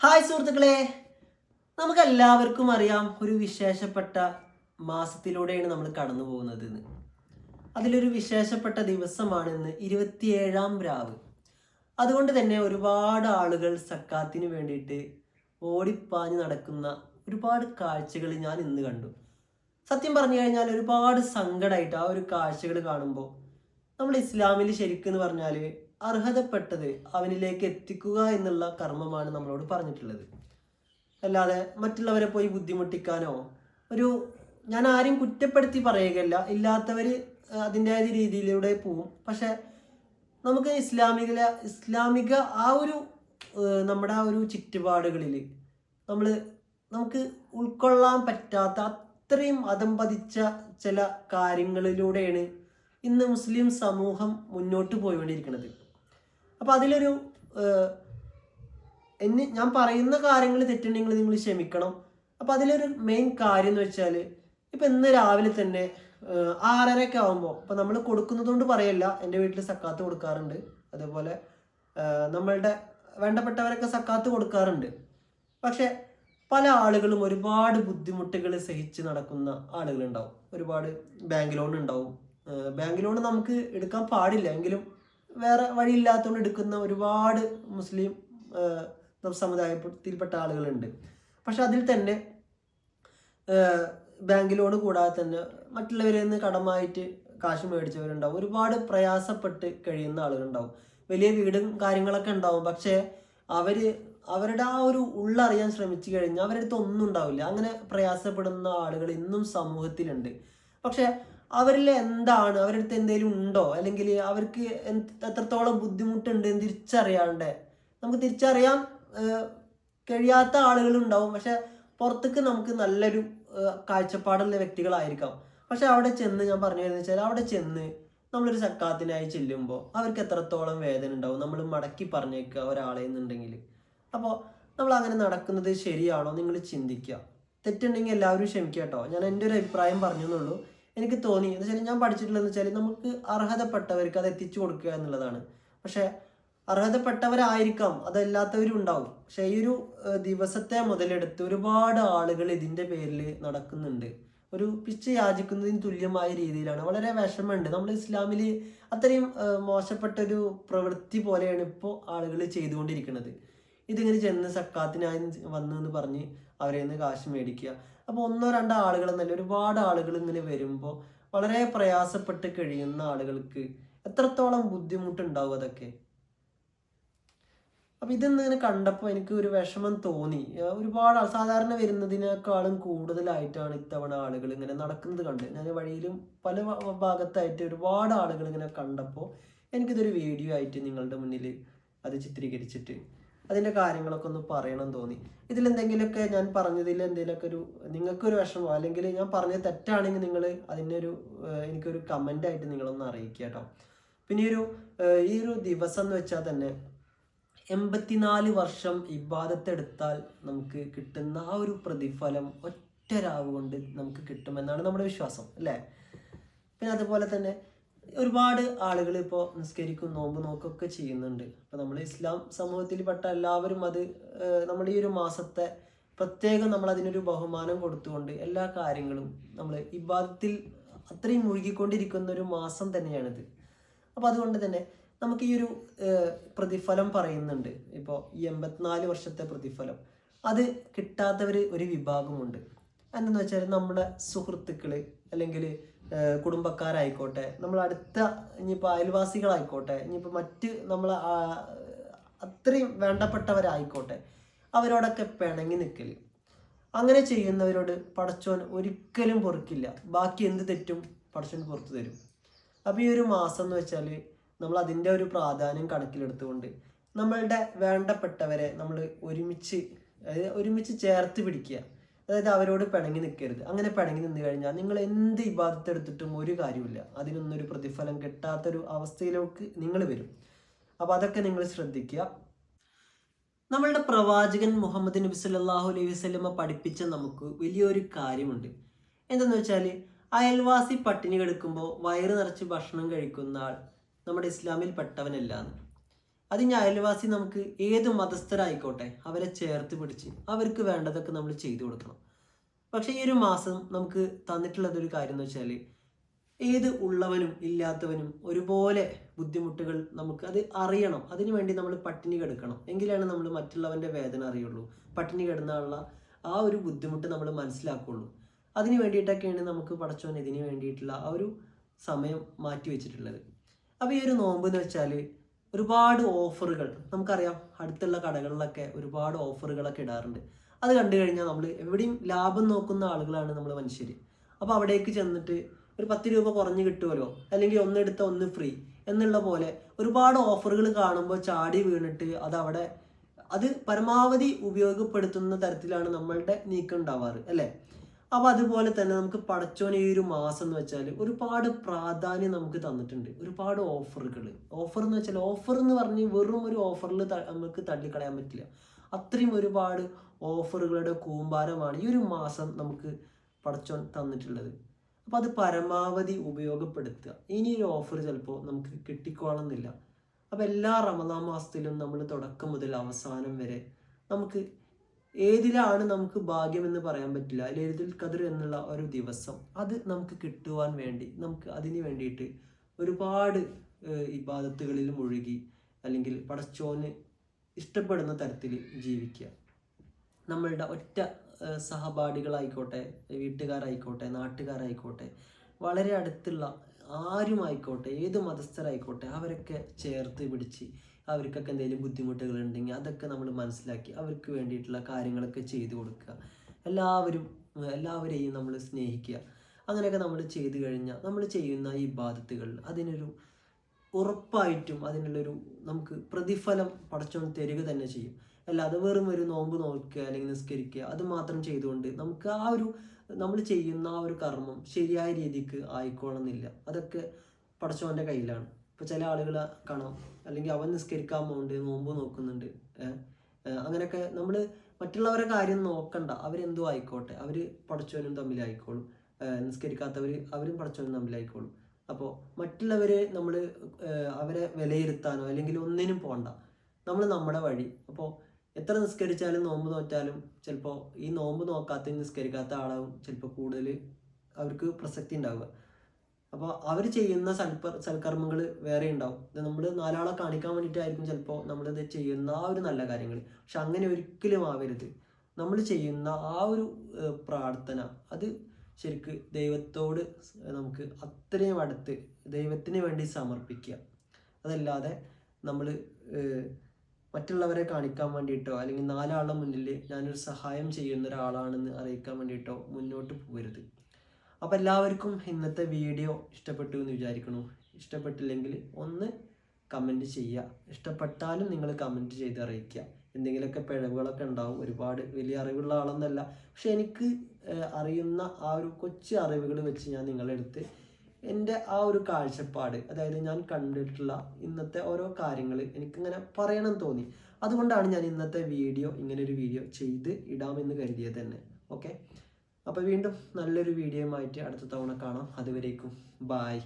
Hi സുഹൃത്തുക്കളെ. നമുക്ക് എല്ലാവർക്കും അറിയാം ഒരു വിശേഷപ്പെട്ട മാസത്തിലൂടെയാണ് നമ്മൾ കടന്നു പോകുന്നത് അതിലൊരു വിശേഷപ്പെട്ട ദിവസമാണ് ഇന്ന് ഇരുപത്തിയേഴാം രാവ്. അതുകൊണ്ട് തന്നെ ഒരുപാട് ആളുകൾ സക്കാത്തിന് വേണ്ടിയിട്ട് ഓടിപ്പാഞ്ഞ് നടക്കുന്ന ഒരുപാട് കാഴ്ചകൾ ഞാൻ ഇന്ന് കണ്ടു. സത്യം പറഞ്ഞു കഴിഞ്ഞാൽ ഒരുപാട് സങ്കടമായിട്ട് ആ ഒരു കാഴ്ചകൾ കാണുമ്പോൾ നമ്മൾ ഇസ്ലാമിൽ ശരിക്കും എന്ന് പറഞ്ഞാൽ അർഹതപ്പെട്ടത് അവനിലേക്ക് എത്തിക്കുക എന്നുള്ള കർമ്മമാണ് നമ്മളോട് പറഞ്ഞിട്ടുള്ളത്. അല്ലാതെ മറ്റുള്ളവരെ പോയി ബുദ്ധിമുട്ടിക്കാനോ ഒരു ഞാൻ ആരും കുറ്റപ്പെടുത്തി പറയുകയല്ല. ഇല്ലാത്തവർ അതിന്റെതായ രീതിയിലൂടെ പോവും. പക്ഷെ നമുക്ക് ഇസ്ലാമിക ഇസ്ലാമിക ആ ഒരു നമ്മുടെ ആ ഒരു ചുറ്റുപാടുകളിൽ നമ്മൾ നമുക്ക് ഉൾക്കൊള്ളാൻ പറ്റാത്ത അത്രയും അതം പതിച്ച ചില കാര്യങ്ങളിലൂടെയാണ് ഇന്ന് മുസ്ലിം സമൂഹം മുന്നോട്ട് പോയിക്കൊണ്ടിരിക്കുന്നത്. അപ്പോൾ അതിലൊരു എന്നെ ഞാൻ പറയുന്ന കാര്യങ്ങൾ തെറ്റുണ്ടെങ്കിൽ നിങ്ങൾ ക്ഷമിക്കണം. അപ്പോൾ അതിലൊരു മെയിൻ കാര്യം എന്ന് വെച്ചാൽ ഇപ്പം ഇന്ന് രാവിലെ തന്നെ ആറരയൊക്കെ ആകുമ്പോൾ ഇപ്പം നമ്മൾ കൊടുക്കുന്നതുകൊണ്ട് പറയല്ല എന്റെ വീട്ടിൽ സക്കാത്ത് കൊടുക്കാറുണ്ട്. അതുപോലെ നമ്മളുടെ വേണ്ടപ്പെട്ടവരൊക്കെ സക്കാത്ത് കൊടുക്കാറുണ്ട്. പക്ഷേ പല ആളുകളും ഒരുപാട് ബുദ്ധിമുട്ടുകൾ സഹിച്ച് നടക്കുന്ന ആളുകളുണ്ടാവും. ഒരുപാട് ബാങ്ക് ലോൺ ഉണ്ടാവും. ബാങ്ക് ലോൺ നമുക്ക് എടുക്കാൻ പാടില്ല. എങ്കിലും വേറെ വഴിയില്ലാത്തതുകൊണ്ട് എടുക്കുന്ന ഒരുപാട് മുസ്ലിം സമുദായത്തിൽപ്പെട്ട ആളുകളുണ്ട്. പക്ഷെ അതിൽ തന്നെ ബാങ്ക് ലോൺ കൂടാതെ തന്നെ മറ്റുള്ളവരിൽ നിന്ന് കടമായിട്ട് കാശ് മേടിച്ചവരുണ്ടാവും. ഒരുപാട് പ്രയാസപ്പെട്ട് കഴിയുന്ന ആളുകളുണ്ടാവും. വലിയ വീടും കാര്യങ്ങളൊക്കെ ഉണ്ടാവും. പക്ഷേ അവർ അവരുടെ ആ ഒരു ഉള്ളറിയാൻ ശ്രമിച്ചു കഴിഞ്ഞാൽ അവരുടെ അടുത്ത് ഒന്നും ഉണ്ടാവില്ല. അങ്ങനെ പ്രയാസപ്പെടുന്ന ആളുകൾ ഇന്നും സമൂഹത്തിലുണ്ട്. പക്ഷെ അവരിൽ എന്താണ്? അവരുടെ അടുത്ത് എന്തെങ്കിലും ഉണ്ടോ? അല്ലെങ്കിൽ അവർക്ക് എത്രത്തോളം ബുദ്ധിമുട്ടുണ്ട് എന്ന് തിരിച്ചറിയാണ്ട്. നമുക്ക് തിരിച്ചറിയാൻ കഴിയാത്ത ആളുകളുണ്ടാവും. പക്ഷെ പുറത്തേക്ക് നമുക്ക് നല്ലൊരു കാഴ്ചപ്പാടുള്ള വ്യക്തികളായിരിക്കാം. പക്ഷെ അവിടെ ചെന്ന് ഞാൻ പറഞ്ഞു വരുന്നത് വെച്ചാൽ അവിടെ ചെന്ന് നമ്മളൊരു സക്കാത്തിനായി ചെല്ലുമ്പോൾ അവർക്ക് എത്രത്തോളം വേദന ഉണ്ടാവും? നമ്മൾ മടക്കി പറഞ്ഞേക്കുക ഒരാളെ എന്നുണ്ടെങ്കിൽ. അപ്പോൾ നമ്മൾ അങ്ങനെ നടക്കുന്നത് ശരിയാണോ? നിങ്ങൾ ചിന്തിക്കുക. തെറ്റുണ്ടെങ്കിൽ എല്ലാവരും ക്ഷമിക്കുക കേട്ടോ. ഞാൻ എന്റെ ഒരു അഭിപ്രായം പറഞ്ഞു എന്നുള്ളൂ എനിക്ക് തോന്നി. എന്ന് വെച്ചാൽ ഞാൻ പഠിച്ചിട്ടുള്ളതെന്ന് വെച്ചാൽ നമുക്ക് അർഹതപ്പെട്ടവർക്ക് അത് എത്തിച്ചു കൊടുക്കുക എന്നുള്ളതാണ്. പക്ഷെ അർഹതപ്പെട്ടവരായിരിക്കാം അതല്ലാത്തവരും ഉണ്ടാവും പക്ഷെ ഈ ഒരു ദിവസത്തെ മുതലെടുത്ത് ഒരുപാട് ആളുകൾ ഇതിന്റെ പേരിൽ നടക്കുന്നുണ്ട്. ഒരു പിച്ച് യാചിക്കുന്നതിന് തുല്യമായ രീതിയിലാണ്. വളരെ വിഷമമുണ്ട്. നമ്മൾ ഇസ്ലാമിൽ അത്രയും മോശപ്പെട്ട ഒരു പ്രവൃത്തി പോലെയാണ് ഇപ്പോൾ ആളുകൾ ചെയ്തുകൊണ്ടിരിക്കുന്നത്. ഇതിങ്ങനെ ചെന്ന് സക്കാത്തിനായി വന്നു എന്ന് പറഞ്ഞ് അവരെ നിന്ന് കാശ് മേടിക്കുക. അപ്പോൾ ഒന്നോ രണ്ടോ ആളുകൾ എന്നല്ല ഒരുപാട് ആളുകൾ ഇങ്ങനെ വരുമ്പോൾ വളരെ പ്രയാസപ്പെട്ട് കഴിയുന്ന ആളുകൾക്ക് എത്രത്തോളം ബുദ്ധിമുട്ടുണ്ടാവും അതൊക്കെ? അപ്പൊ ഇതെന്നിങ്ങനെ കണ്ടപ്പോൾ എനിക്ക് ഒരു വിഷമം തോന്നി. ഒരുപാട് സാധാരണ വരുന്നതിനേക്കാളും കൂടുതലായിട്ടാണ് ഇത്തവണ ആളുകൾ ഇങ്ങനെ നടക്കുന്നത് കണ്ട് ഞാൻ വഴിയിലും പല ഭാഗത്തായിട്ട് ഒരുപാട് ആളുകൾ ഇങ്ങനെ കണ്ടപ്പോൾ എനിക്കിതൊരു വീഡിയോ ആയിട്ട് നിങ്ങളുടെ മുന്നിൽ അത് ചിത്രീകരിച്ചിട്ട് അതിന്റെ കാര്യങ്ങളൊക്കെ ഒന്ന് പറയണം തോന്നി. ഇതിലെന്തെങ്കിലുമൊക്കെ ഞാൻ പറഞ്ഞതിൽ എന്തെങ്കിലുമൊക്കെ ഒരു നിങ്ങൾക്കൊരു വിഷമോ അല്ലെങ്കിൽ ഞാൻ പറഞ്ഞത് തെറ്റാണെങ്കിൽ നിങ്ങൾ അതിനൊരു എനിക്കൊരു കമന്റ് ആയിട്ട് നിങ്ങളൊന്ന് അറിയിക്കുക കേട്ടോ. പിന്നെ ഒരു ഈ ഒരു ദിവസം എന്ന് വെച്ചാൽ തന്നെ എൺപത്തിനാല് വർഷം ഇബാദത്തെടുത്താൽ നമുക്ക് കിട്ടുന്ന ആ ഒരു പ്രതിഫലം ഒറ്റ കൊണ്ട് നമുക്ക് കിട്ടുമെന്നാണ് നമ്മുടെ വിശ്വാസം അല്ലേ? പിന്നെ അതുപോലെ തന്നെ ഒരുപാട് ആളുകൾ ഇപ്പോൾ നിസ്കരിക്കും നോമ്പ് നോക്കൊക്കെ ചെയ്യുന്നുണ്ട്. അപ്പോൾ നമ്മൾ ഇസ്ലാം സമൂഹത്തിൽപ്പെട്ട എല്ലാവരും അത് നമ്മുടെ ഈ ഒരു മാസത്തെ പ്രത്യേകം നമ്മൾ അതിനൊരു ബഹുമാനം കൊടുത്തുകൊണ്ട് എല്ലാ കാര്യങ്ങളും നമ്മൾ ഇബാദത്തിൽ അത്രയും മുഴുകിക്കൊണ്ടിരിക്കുന്ന ഒരു മാസം തന്നെയാണിത്. അപ്പോൾ അതുകൊണ്ട് തന്നെ നമുക്ക് ഈ ഒരു പ്രതിഫലം പറയുന്നുണ്ട്. ഇപ്പോൾ ഈ എൺപത്തിനാല് വർഷത്തെ പ്രതിഫലം. അത് കിട്ടാത്തവർ ഒരു വിഭാഗമുണ്ട്. എന്തെന്ന് വെച്ചാൽ നമ്മുടെ സുഹൃത്തുക്കൾ അല്ലെങ്കിൽ കുടുംബക്കാരായിക്കോട്ടെ നമ്മൾ അടുത്ത ഇനിയിപ്പോൾ അയൽവാസികളായിക്കോട്ടെ ഇനിയിപ്പോൾ മറ്റ് നമ്മൾ അത്രയും വേണ്ടപ്പെട്ടവരായിക്കോട്ടെ അവരോടൊക്കെ പിണങ്ങി നിൽക്കൽ അങ്ങനെ ചെയ്യുന്നവരോട് പടച്ചോൻ ഒരിക്കലും പൊറുക്കില്ല. ബാക്കി എന്ത് തെറ്റും പടച്ചോൻ പുറത്തു തരും. അപ്പോൾ ഈ ഒരു മാസം എന്ന് വെച്ചാൽ നമ്മൾ അതിന്റെ ഒരു പ്രാധാന്യം കണക്കിലെടുത്തുകൊണ്ട് നമ്മളുടെ വേണ്ടപ്പെട്ടവരെ നമ്മൾ ഒരുമിച്ച് ഒരുമിച്ച് ചേർത്ത് പിടിക്കുക. അതായത് അവരോട് പിണങ്ങി നിൽക്കരുത് അങ്ങനെ പിണങ്ങി നിന്ന് കഴിഞ്ഞാൽ നിങ്ങൾ എന്ത് ഇബാദത്തെടുത്തിട്ടും ഒരു കാര്യമില്ല അതിനൊന്നും ഒരു പ്രതിഫലം കിട്ടാത്തൊരു അവസ്ഥയിലേക്ക് നിങ്ങൾ വരും. അപ്പോൾ അതൊക്കെ നിങ്ങൾ ശ്രദ്ധിക്കുക. നമ്മളുടെ പ്രവാചകൻ മുഹമ്മദ് നബി സല്ലാഹു അലൈഹി വസല്ലമ പഠിപ്പിച്ച നമുക്ക് വലിയൊരു കാര്യമുണ്ട്. എന്തെന്ന് വെച്ചാൽ അയൽവാസി പട്ടിണി കിടക്കുമ്പോൾ വയറ് നിറച്ച് ഭക്ഷണം കഴിക്കുന്ന ആൾ നമ്മുടെ ഇസ്ലാമിൽ പെട്ടവനല്ല എന്ന്. അതിന് അയൽവാസി നമുക്ക് ഏത് മതസ്ഥരായിക്കോട്ടെ അവരെ ചേർത്ത് പിടിച്ച് അവർക്ക് വേണ്ടതൊക്കെ നമ്മൾ ചെയ്തു കൊടുക്കണം. പക്ഷേ ഈ ഒരു മാസം നമുക്ക് തന്നിട്ടുള്ളത് ഒരു കാര്യം എന്ന് വെച്ചാൽ ഏത് ഉള്ളവനും ഇല്ലാത്തവനും ഒരുപോലെ ബുദ്ധിമുട്ടുകൾ നമുക്ക് അത് അറിയണം. അതിനു വേണ്ടി നമ്മൾ പട്ടിണി കിടക്കണം. എങ്കിലാണ് നമ്മൾ മറ്റുള്ളവന്റെ വേദന അറിയുള്ളൂ. പട്ടിണി കിടന്നുള്ള ആ ഒരു ബുദ്ധിമുട്ട് നമ്മൾ മനസ്സിലാക്കുള്ളൂ. അതിനു വേണ്ടിയിട്ടൊക്കെയാണ് നമുക്ക് പടച്ചോൻ ഇതിനു വേണ്ടിയിട്ടുള്ള ആ ഒരു സമയം മാറ്റി വെച്ചിട്ടുള്ളത്. അപ്പോൾ ഈ ഒരു നോമ്പ് എന്ന് വെച്ചാൽ ഒരുപാട് ഓഫറുകൾ. നമുക്കറിയാം അടുത്തുള്ള കടകളിലൊക്കെ ഒരുപാട് ഓഫറുകളൊക്കെ ഇടാറുണ്ട്. അത് കണ്ടു കഴിഞ്ഞാൽ നമ്മൾ എവിടെയും ലാഭം നോക്കുന്ന ആളുകളാണ് നമ്മൾ മനുഷ്യർ അപ്പോൾ അവിടേക്ക് ചെന്നിട്ട് ഒരു പത്ത് രൂപ കുറഞ്ഞ് കിട്ടുമല്ലോ അല്ലെങ്കിൽ ഒന്നെടുത്ത ഒന്ന് ഫ്രീ എന്നുള്ള പോലെ ഒരുപാട് ഓഫറുകൾ കാണുമ്പോൾ ചാടി വീണിട്ട് അത് അവിടെ അത് പരമാവധി ഉപയോഗപ്പെടുത്തുന്ന തരത്തിലാണ് നമ്മളുടെ നീക്കം ഉണ്ടാവാറ് അല്ലേ? അപ്പോൾ അതുപോലെ തന്നെ നമുക്ക് പടച്ചോൻ ഈ ഒരു മാസം എന്ന് വെച്ചാൽ ഒരുപാട് പ്രാധാന്യം നമുക്ക് തന്നിട്ടുണ്ട്. ഒരുപാട് ഓഫറുകൾ ഓഫർ എന്ന് വെച്ചാൽ ഓഫർ എന്ന് പറഞ്ഞ് വെറും ഒരു ഓഫറിൽ നമുക്ക് തള്ളിക്കളയാൻ പറ്റില്ല. അത്രയും ഒരുപാട് ഓഫറുകളുടെ കൂമ്പാരമാണ് ഈ ഒരു മാസം നമുക്ക് പടച്ചോൻ തന്നിട്ടുള്ളത്. അപ്പോൾ അത് പരമാവധി ഉപയോഗപ്പെടുത്തുക. ഇനി ഒരു ഓഫർ ചിലപ്പോൾ നമുക്ക് കിട്ടിക്കോളണമെന്നില്ല. അപ്പോൾ എല്ലാ റമദാ മാസത്തിലും നമ്മൾ തുടക്കം മുതൽ അവസാനം വരെ നമുക്ക് ഏതിലാണ് നമുക്ക് ഭാഗ്യം എന്ന് പറയാൻ പറ്റില്ല. ലളിതുൽ ഖദർ എന്നുള്ള ഒരു ദിവസം അത് നമുക്ക് കിട്ടുവാൻ വേണ്ടി നമുക്ക് അതിന് വേണ്ടിയിട്ട് ഒരുപാട് ഇബാദത്തുകളിൽ മുഴുകി അല്ലെങ്കിൽ പടച്ചോന് ഇഷ്ടപ്പെടുന്ന തരത്തിൽ ജീവിക്കുക. നമ്മളുടെ ഒറ്റ സഹപാഠികളായിക്കോട്ടെ വീട്ടുകാരായിക്കോട്ടെ നാട്ടുകാരായിക്കോട്ടെ വളരെ അടുത്തുള്ള ആരുമായിക്കോട്ടെ ഏത് മതസ്ഥരായിക്കോട്ടെ അവരൊക്കെ ചേർത്ത് പിടിച്ച് അവർക്കൊക്കെ എന്തെങ്കിലും ബുദ്ധിമുട്ടുകൾ ഉണ്ടെങ്കിൽ അതൊക്കെ നമ്മൾ മനസ്സിലാക്കി അവർക്ക് വേണ്ടിയിട്ടുള്ള കാര്യങ്ങളൊക്കെ ചെയ്തു കൊടുക്കുക. എല്ലാവരും എല്ലാവരെയും നമ്മൾ സ്നേഹിക്കുക. അങ്ങനെയൊക്കെ നമ്മൾ ചെയ്തു കഴിഞ്ഞാൽ നമ്മൾ ചെയ്യുന്ന ഈ ബാധത്തുകൾ അതിനൊരു ഉറപ്പായിട്ടും അതിനുള്ളൊരു നമുക്ക് പ്രതിഫലം പടച്ചോണ്ട് തരിക തന്നെ ചെയ്യും. അല്ലാതെ വെറും ഒരു നോമ്പ് നോക്കുക അല്ലെങ്കിൽ നിസ്കരിക്കുക അത് മാത്രം ചെയ്തുകൊണ്ട് നമുക്ക് ആ ഒരു നമ്മൾ ചെയ്യുന്ന ആ ഒരു കർമ്മം ശരിയായ രീതിക്ക് ആയിക്കോളണമെന്നില്ല അതൊക്കെ പടച്ചോന്റെ കയ്യിലാണ്. ഇപ്പോൾ ചില ആളുകൾ കാണാം. അല്ലെങ്കിൽ അവൻ നിസ്കരിക്കാൻ പോകുന്നുണ്ട് നോമ്പ് നോക്കുന്നുണ്ട്. അങ്ങനെയൊക്കെ നമ്മൾ മറ്റുള്ളവരെ കാര്യം നോക്കണ്ട. അവരെന്തോ ആയിക്കോട്ടെ. അവർ പടച്ചോനും തമ്മിലായിക്കോളും നിസ്കരിക്കാത്തവർ അവരും പടച്ചോനും തമ്മിലായിക്കോളും അപ്പോൾ മറ്റുള്ളവരെ നമ്മൾ അവരെ വിലയിരുത്താനോ അല്ലെങ്കിൽ ഒന്നിനും പോകണ്ട നമ്മൾ നമ്മുടെ വഴി. അപ്പോൾ എത്ര നിസ്കരിച്ചാലും നോമ്പ് നോറ്റാലും ചിലപ്പോൾ ഈ നോമ്പ് നോക്കാത്ത നിസ്കരിക്കാത്ത ആളാവും ചിലപ്പോൾ കൂടുതൽ അവർക്ക് പ്രസക്തി ഉണ്ടാവുക. അപ്പോൾ അവർ ചെയ്യുന്ന സൽപ്പ സൽക്കർമ്മങ്ങൾ വേറെ ഉണ്ടാവും. നമ്മൾ നാലാളെ കാണിക്കാൻ വേണ്ടിയിട്ടായിരിക്കും ചിലപ്പോൾ നമ്മളിത് ചെയ്യുന്ന ആ ഒരു നല്ല കാര്യങ്ങൾ പക്ഷെ അങ്ങനെ ഒരിക്കലും ആവരുത്. നമ്മൾ ചെയ്യുന്ന ആ ഒരു പ്രാർത്ഥന അത് ശരിക്ക് ദൈവത്തോട് നമുക്ക് അത്രയും അടുത്ത് ദൈവത്തിന് വേണ്ടി സമർപ്പിക്കുക. അതല്ലാതെ നമ്മൾ മറ്റുള്ളവരെ കാണിക്കാൻ വേണ്ടിയിട്ടോ അല്ലെങ്കിൽ നാലാളുടെ മുന്നിൽ ഞാനൊരു സഹായം ചെയ്യുന്ന ഒരാളാണെന്ന് അറിയിക്കാൻ വേണ്ടിയിട്ടോ മുന്നോട്ട് പോകരുത്. അപ്പോൾ എല്ലാവർക്കും ഇന്നത്തെ വീഡിയോ ഇഷ്ടപ്പെട്ടു എന്ന് വിചാരിക്കണു. ഇഷ്ടപ്പെട്ടില്ലെങ്കിൽ ഒന്ന് കമന്റ് ചെയ്യുക. ഇഷ്ടപ്പെട്ടാലും നിങ്ങൾ കമന്റ് ചെയ്ത് അറിയിക്കുക. എന്തെങ്കിലുമൊക്കെ പിഴവുകളൊക്കെ ഉണ്ടാവും. ഒരുപാട് വലിയ അറിവുള്ള ആളൊന്നല്ല. പക്ഷെ എനിക്ക് അറിയുന്ന ആ ഒരു കൊച്ചു അറിവുകൾ വെച്ച് ഞാൻ നിങ്ങളെടുത്ത് എന്റെ ആ ഒരു കാഴ്ചപ്പാട് അതായത് ഞാൻ കണ്ടിട്ടുള്ള ഇന്നത്തെ ഓരോ കാര്യങ്ങൾ എനിക്കിങ്ങനെ പറയണം തോന്നി. അതുകൊണ്ടാണ് ഞാൻ ഇന്നത്തെ വീഡിയോ ഇങ്ങനെ ഒരു വീഡിയോ ചെയ്ത് ഇടാമെന്ന് കരുതിയത് തന്നെ. ഓക്കെ അപ്പോൾ വീണ്ടും നല്ലൊരു വീഡിയോയുമായിട്ട് അടുത്ത തവണ കാണാം. അതുവരേക്കും ബായ്